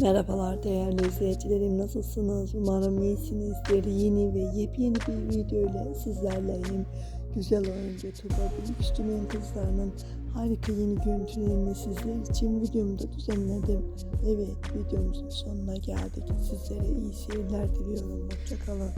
Merhabalar değerli izleyicilerim nasılsınız? Umarım iyisinizdir. Yeni ve yepyeni bir video ile sizlerleyim. Güzel oyuncu Tuba Büyüküstü'nün kızlarının harika yeni görüntülerini sizler için videomda düzenledim. Evet videomuzun sonuna geldik. Sizlere iyi seyirler diliyorum. Hoşçakalın.